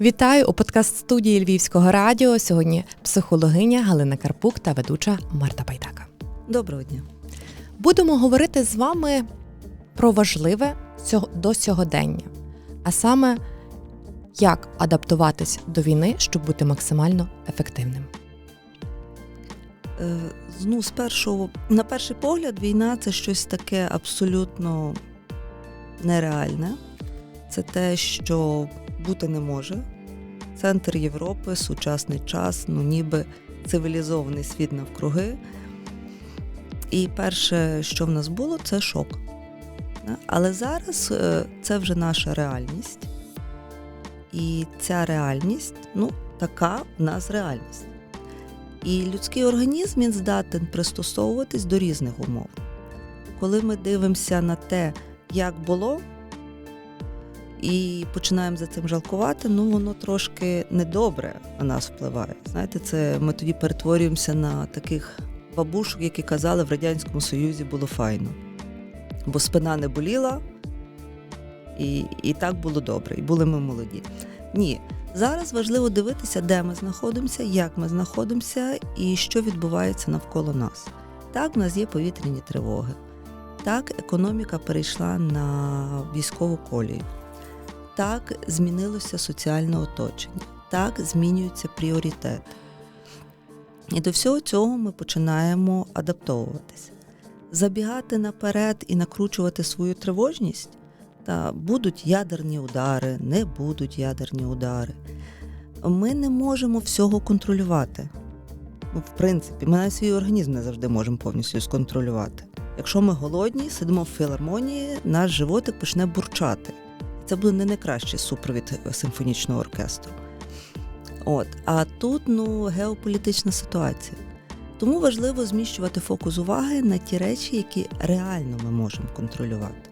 Вітаю у подкаст-студії Львівського радіо. Сьогодні психологиня Галина Карпук та ведуча Марта Байдака. Доброго дня. Будемо говорити з вами про важливе до сьогодення, а саме як адаптуватись до війни, щоб бути максимально ефективним. Е, ну, з першого, на перший погляд, війна це щось таке абсолютно нереальне. Це те, що бути не може. Центр Європи, сучасний час, ну ніби цивілізований світ навкруги. І перше, що в нас було, це шок. Але зараз е, це вже наша реальність. І ця реальність, ну, така в нас реальність. І людський організм він здатен пристосовуватись до різних умов. Коли ми дивимося на те, як було, і починаємо за цим жалкувати, ну воно трошки недобре на нас впливає. Знаєте, це ми тоді перетворюємося на таких бабушок, які казали, в Радянському Союзі було файно. Бо спина не боліла, і, і так було добре, і були ми молоді. Ні. Зараз важливо дивитися, де ми знаходимося, як ми знаходимося і що відбувається навколо нас. Так, в нас є повітряні тривоги. Так, економіка перейшла на військову колію. Так, змінилося соціальне оточення. Так, змінюються пріоритети. І до всього цього ми починаємо адаптовуватися. Забігати наперед і накручувати свою тривожність та будуть ядерні удари, не будуть ядерні удари. Ми не можемо всього контролювати. Ну, В принципі, ми навіть свій організм не завжди можемо повністю сконтролювати. Якщо ми голодні, сидимо в філармонії, наш животик почне бурчати. Це буде не найкращий супровід симфонічного оркестру. От. А тут ну, геополітична ситуація. Тому важливо зміщувати фокус уваги на ті речі, які реально ми можемо контролювати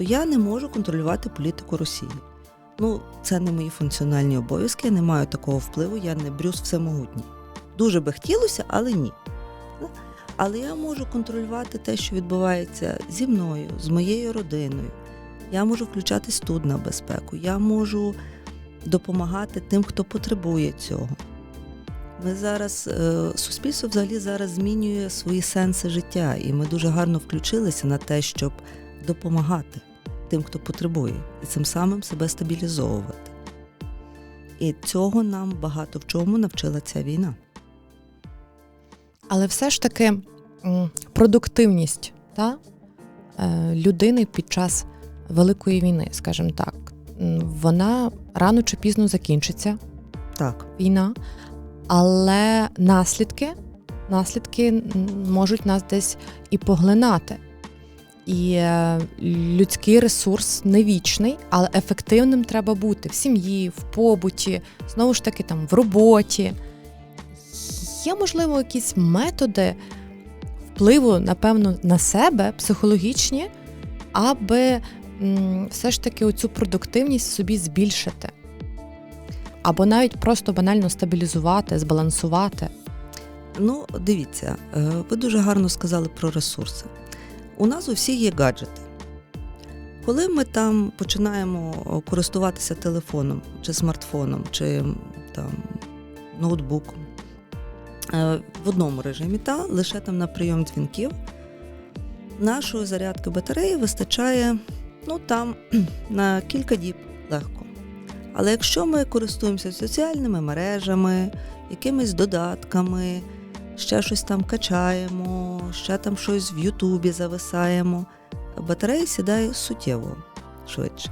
то я не можу контролювати політику Росії. Ну, це не мої функціональні обов'язки, я не маю такого впливу, я не Брюс всемогутній. Дуже би хотілося, але ні. Але я можу контролювати те, що відбувається зі мною, з моєю родиною. Я можу включатись тут на безпеку, я можу допомагати тим, хто потребує цього. Ми зараз, е, суспільство взагалі зараз змінює свої сенси життя, і ми дуже гарно включилися на те, щоб допомагати тим, хто потребує, і цим самим себе стабілізовувати. І цього нам багато в чому навчила ця війна. Але все ж таки продуктивність та, е, людини під час Великої війни, скажімо так, вона рано чи пізно закінчиться. Так. Війна, але наслідки, наслідки можуть нас десь і поглинати. І е, людський ресурс не вічний, але ефективним треба бути в сім'ї, в побуті, знову ж таки, там в роботі. Є, можливо, якісь методи впливу, напевно, на себе психологічні, аби все ж таки оцю продуктивність собі збільшити. Або навіть просто банально стабілізувати, збалансувати. Ну, дивіться, е, ви дуже гарно сказали про ресурси у нас у всіх є гаджети. Коли ми там починаємо користуватися телефоном, чи смартфоном, чи там ноутбуком е, в одному режимі, та лише там на прийом дзвінків, нашої зарядки батареї вистачає ну, там, на кілька діб легко. Але якщо ми користуємося соціальними мережами, якимись додатками, ще щось там качаємо, ще там щось в Ютубі зависаємо. Батарея сідає суттєво швидше.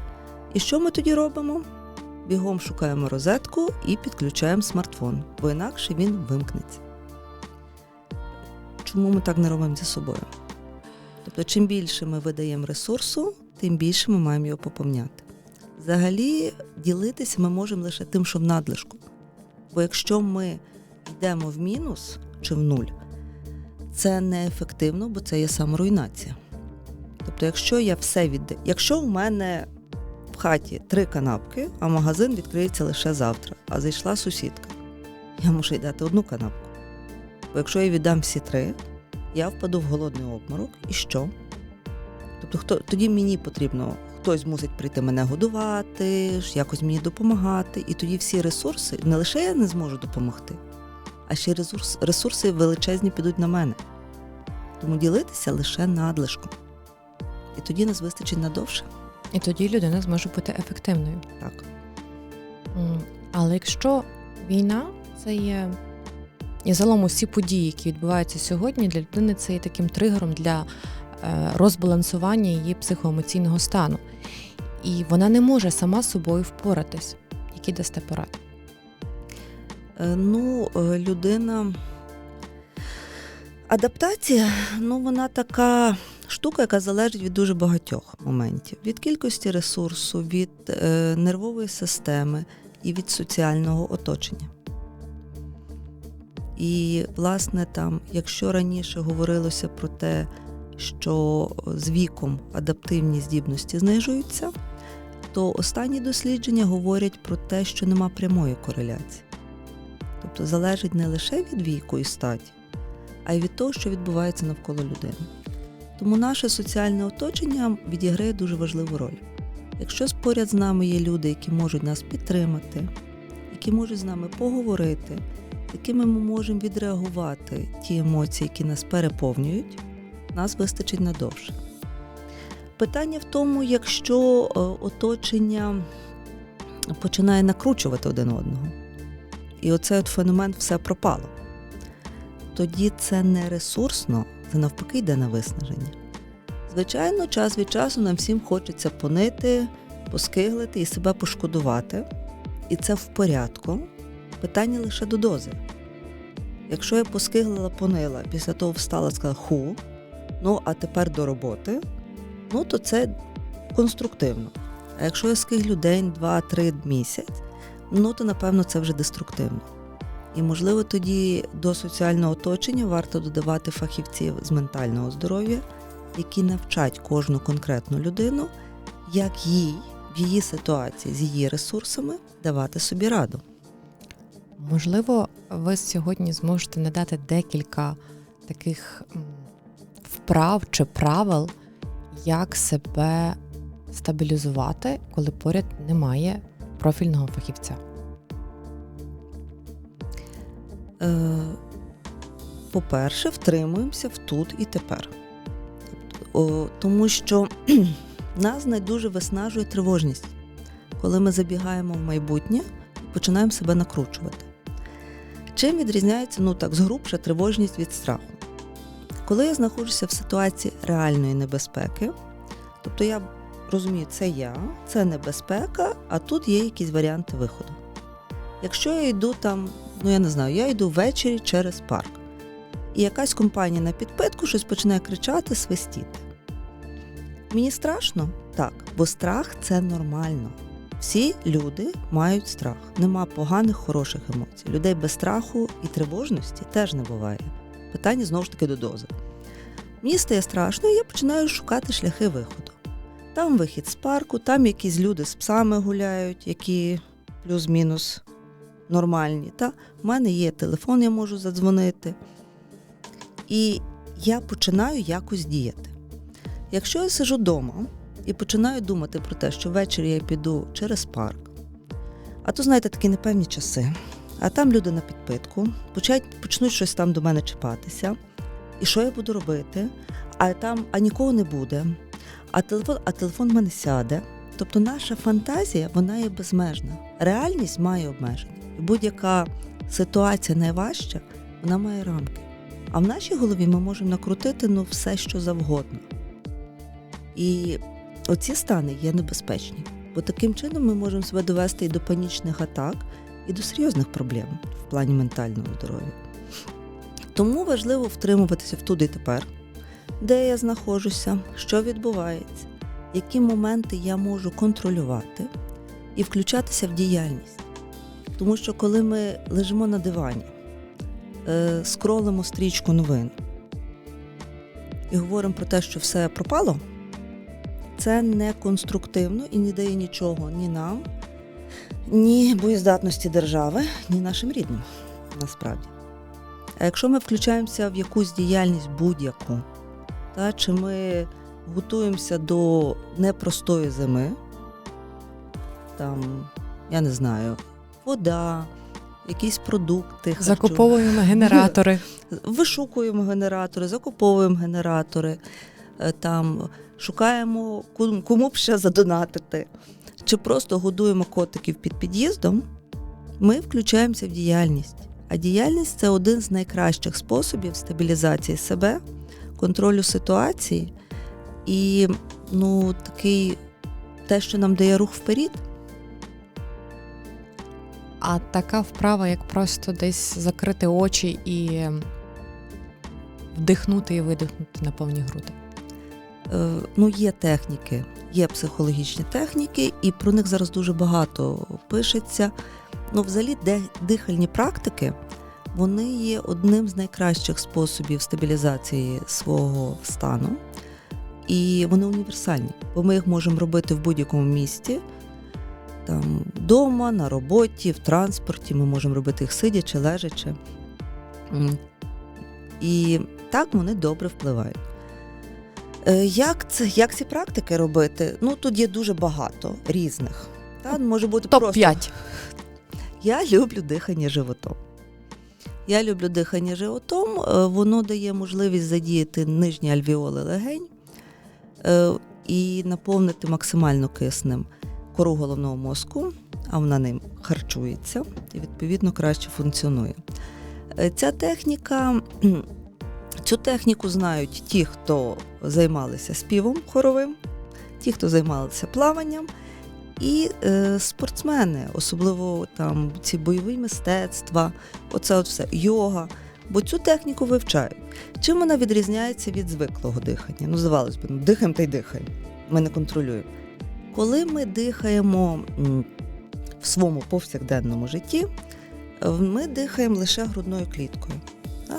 І що ми тоді робимо? Бігом шукаємо розетку і підключаємо смартфон, бо інакше він вимкнеться. Чому ми так не робимо зі собою? Тобто, чим більше ми видаємо ресурсу, тим більше ми маємо його поповняти. Взагалі, ділитися ми можемо лише тим, що в надлишку. Бо якщо ми йдемо в мінус, чи в нуль. Це неефективно, бо це є саморуйнація. Тобто, якщо я все віддаю, якщо в мене в хаті три канапки, а магазин відкриється лише завтра, а зайшла сусідка, я можу й дати одну канапку. Бо якщо я віддам всі три, я впаду в голодний обморок і що? Тобто, хто тоді мені потрібно хтось мусить прийти мене годувати, якось мені допомагати. І тоді всі ресурси не лише я не зможу допомогти, а ще ресурс, ресурси величезні підуть на мене. Тому ділитися лише надлишком. І тоді нас вистачить надовше. І тоді людина зможе бути ефективною. Так. Але якщо війна це є і загалом усі події, які відбуваються сьогодні, для людини це є таким тригером для розбалансування її психоемоційного стану. І вона не може сама з собою впоратись. Які дасте поради? Е, Ну, е, людина. Адаптація, ну, вона така штука, яка залежить від дуже багатьох моментів: від кількості ресурсу, від е, нервової системи і від соціального оточення. І, власне, там, якщо раніше говорилося про те, що з віком адаптивні здібності знижуються, то останні дослідження говорять про те, що нема прямої кореляції. Тобто залежить не лише від віку і статі, а й від того, що відбувається навколо людини. Тому наше соціальне оточення відіграє дуже важливу роль. Якщо поряд з нами є люди, які можуть нас підтримати, які можуть з нами поговорити, якими ми можемо відреагувати ті емоції, які нас переповнюють, нас вистачить надовше. Питання в тому, якщо е, оточення починає накручувати один одного, і оцей от феномен все пропало, тоді це не ресурсно, це навпаки йде на виснаження. Звичайно, час від часу нам всім хочеться понити, поскиглити і себе пошкодувати. І це в порядку. Питання лише до дози. Якщо я поскиглила, понила, після того встала, сказала ху, ну а тепер до роботи, ну то це конструктивно. А якщо я скиглю день, два, три місяць, ну то напевно це вже деструктивно. І, можливо, тоді до соціального оточення варто додавати фахівців з ментального здоров'я, які навчать кожну конкретну людину, як їй в її ситуації з її ресурсами давати собі раду. Можливо, ви сьогодні зможете надати декілька таких м, вправ чи правил, як себе стабілізувати, коли поряд немає профільного фахівця. Е, По-перше, втримуємося в тут і тепер. Тому що нас найдуже виснажує тривожність, коли ми забігаємо в майбутнє починаємо себе накручувати. Чим відрізняється, ну так, згрубша тривожність від страху? Коли я знаходжуся в ситуації реальної небезпеки, тобто я розумію, це я, це небезпека, а тут є якісь варіанти виходу. Якщо я йду там, ну я не знаю, я йду ввечері через парк, і якась компанія на підпитку щось починає кричати, свистіти. Мені страшно? Так, бо страх це нормально. Всі люди мають страх. Нема поганих, хороших емоцій. Людей без страху і тривожності теж не буває. Питання знову ж таки до дози. Мені стає страшно, і я починаю шукати шляхи виходу. Там вихід з парку, там якісь люди з псами гуляють, які плюс-мінус нормальні. Та? У мене є телефон, я можу задзвонити. І я починаю якось діяти. Якщо я сижу вдома і починаю думати про те, що ввечері я піду через парк, а то, знаєте, такі непевні часи, а там люди на підпитку, почнуть щось там до мене чіпатися. І що я буду робити? А там а нікого не буде, а телефон, а телефон в мене сяде. Тобто наша фантазія вона є безмежна. Реальність має обмеження. І будь-яка ситуація найважча, вона має рамки. А в нашій голові ми можемо накрутити ну, все, що завгодно. І оці стани є небезпечні, бо таким чином ми можемо себе довести і до панічних атак, і до серйозних проблем в плані ментального здоров'я. Тому важливо втримуватися в туди і тепер, де я знаходжуся, що відбувається, які моменти я можу контролювати і включатися в діяльність. Тому що коли ми лежимо на дивані, е, скролимо стрічку новин і говоримо про те, що все пропало, це не конструктивно і не дає нічого ні нам, ні боєздатності держави, ні нашим рідним насправді. А якщо ми включаємося в якусь діяльність будь-яку, та, чи ми готуємося до непростої зими. Там, я не знаю, вода, якісь продукти. харчові. Закуповуємо генератори. Вишукуємо генератори, закуповуємо генератори, е, там шукаємо кому б ще задонатити. Чи просто годуємо котиків під під'їздом, ми включаємося в діяльність. А діяльність це один з найкращих способів стабілізації себе, контролю ситуації і ну, такий те, що нам дає рух вперед. А така вправа, як просто десь закрити очі і вдихнути і видихнути на повні груди. Е, ну, є техніки, є психологічні техніки, і про них зараз дуже багато пишеться. Ну, взагалі, де дихальні практики вони є одним з найкращих способів стабілізації свого стану. І вони універсальні, бо ми їх можемо робити в будь-якому місті, там вдома, на роботі, в транспорті. Ми можемо робити їх сидячи, лежачи. І так вони добре впливають. Е, Як це як ці практики робити? Ну тут є дуже багато різних. Та може бути Топ просто 5 я люблю дихання животом. Я люблю дихання животом. е, Воно дає можливість задіяти нижні альвіоли легень е, і наповнити максимально киснем кору головного мозку, а вона ним харчується і відповідно краще функціонує. Е, Ця техніка, цю техніку знають ті, хто займалися співом хоровим, ті, хто займалися плаванням. І е, спортсмени, особливо там ці бойові мистецтва, оце от все, йога. Бо цю техніку вивчають. Чим вона відрізняється від звиклого дихання? Ну, здавалось би, ну, дихаємо та й дихаємо. Ми не контролюємо. Коли ми дихаємо в своєму повсякденному житті, ми дихаємо лише грудною кліткою.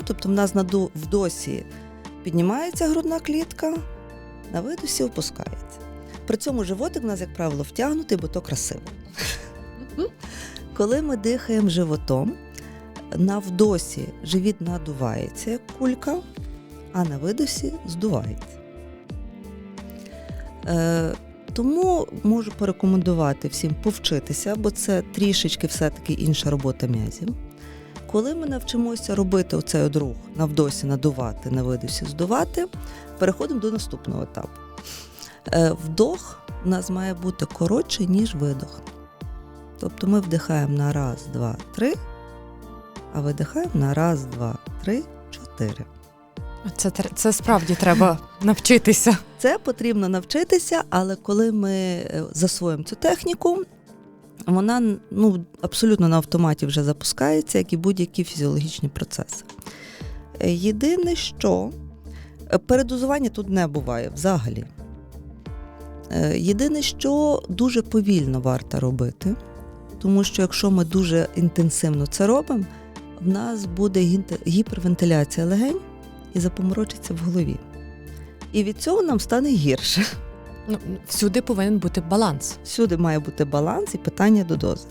Тобто в нас на ду- в досі піднімається грудна клітка, на видосі опускається. При цьому животик у нас, як правило, втягнутий, бо то красиво. Коли ми дихаємо животом, на вдосі живіт надувається, як кулька, а на видосі здувається. Е, тому можу порекомендувати всім повчитися, бо це трішечки все-таки інша робота м'язів. Коли ми навчимося робити оцей от рух на вдосі надувати, на видосі здувати, переходимо до наступного етапу. Е, Вдох у нас має бути коротший, ніж видох. Тобто ми вдихаємо на раз, два, три, а видихаємо на раз, два, три, чотири. Це, це справді треба навчитися. Це потрібно навчитися, але коли ми е, засвоїмо цю техніку, вона ну, абсолютно на автоматі вже запускається, як і будь-які фізіологічні процеси. Е, Єдине, що передозування тут не буває взагалі. Е, Єдине, що дуже повільно варто робити, тому що якщо ми дуже інтенсивно це робимо, в нас буде гіпервентиляція легень і запоморочиться в голові. І від цього нам стане гірше. Ну, всюди повинен бути баланс. Всюди має бути баланс і питання до дози.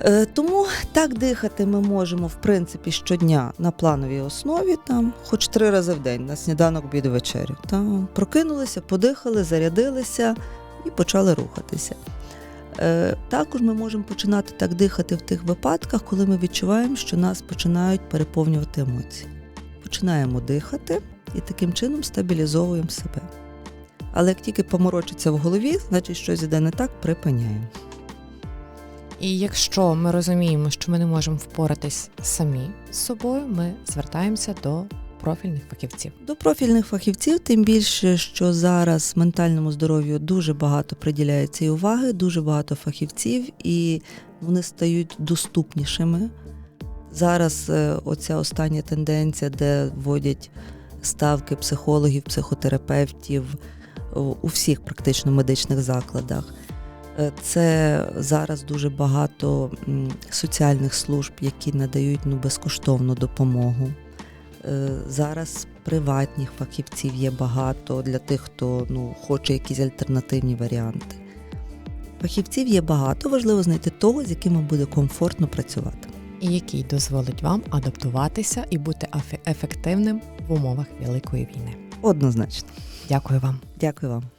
Е, тому так дихати ми можемо, в принципі, щодня на плановій основі, там, хоч три рази в день, на сніданок, обід, вечерю. Там, прокинулися, подихали, зарядилися і почали рухатися. Е, також ми можемо починати так дихати в тих випадках, коли ми відчуваємо, що нас починають переповнювати емоції. Починаємо дихати і таким чином стабілізовуємо себе. Але як тільки поморочиться в голові, значить щось іде не так, припиняємо. І якщо ми розуміємо, що ми не можемо впоратись самі з собою, ми звертаємося до профільних фахівців. До профільних фахівців, тим більше, що зараз ментальному здоров'ю дуже багато приділяється і уваги, дуже багато фахівців, і вони стають доступнішими. Зараз е, оця остання тенденція, де вводять ставки психологів, психотерапевтів у всіх практично медичних закладах. Е, Це зараз дуже багато соціальних служб, які надають ну, безкоштовну допомогу. Е, Зараз приватних фахівців є багато для тих, хто ну, хоче якісь альтернативні варіанти. Фахівців є багато, важливо знайти того, з яким вам буде комфортно працювати. і який дозволить вам адаптуватися і бути ефективним в умовах великої війни. Однозначно. Дякую вам. Дякую вам.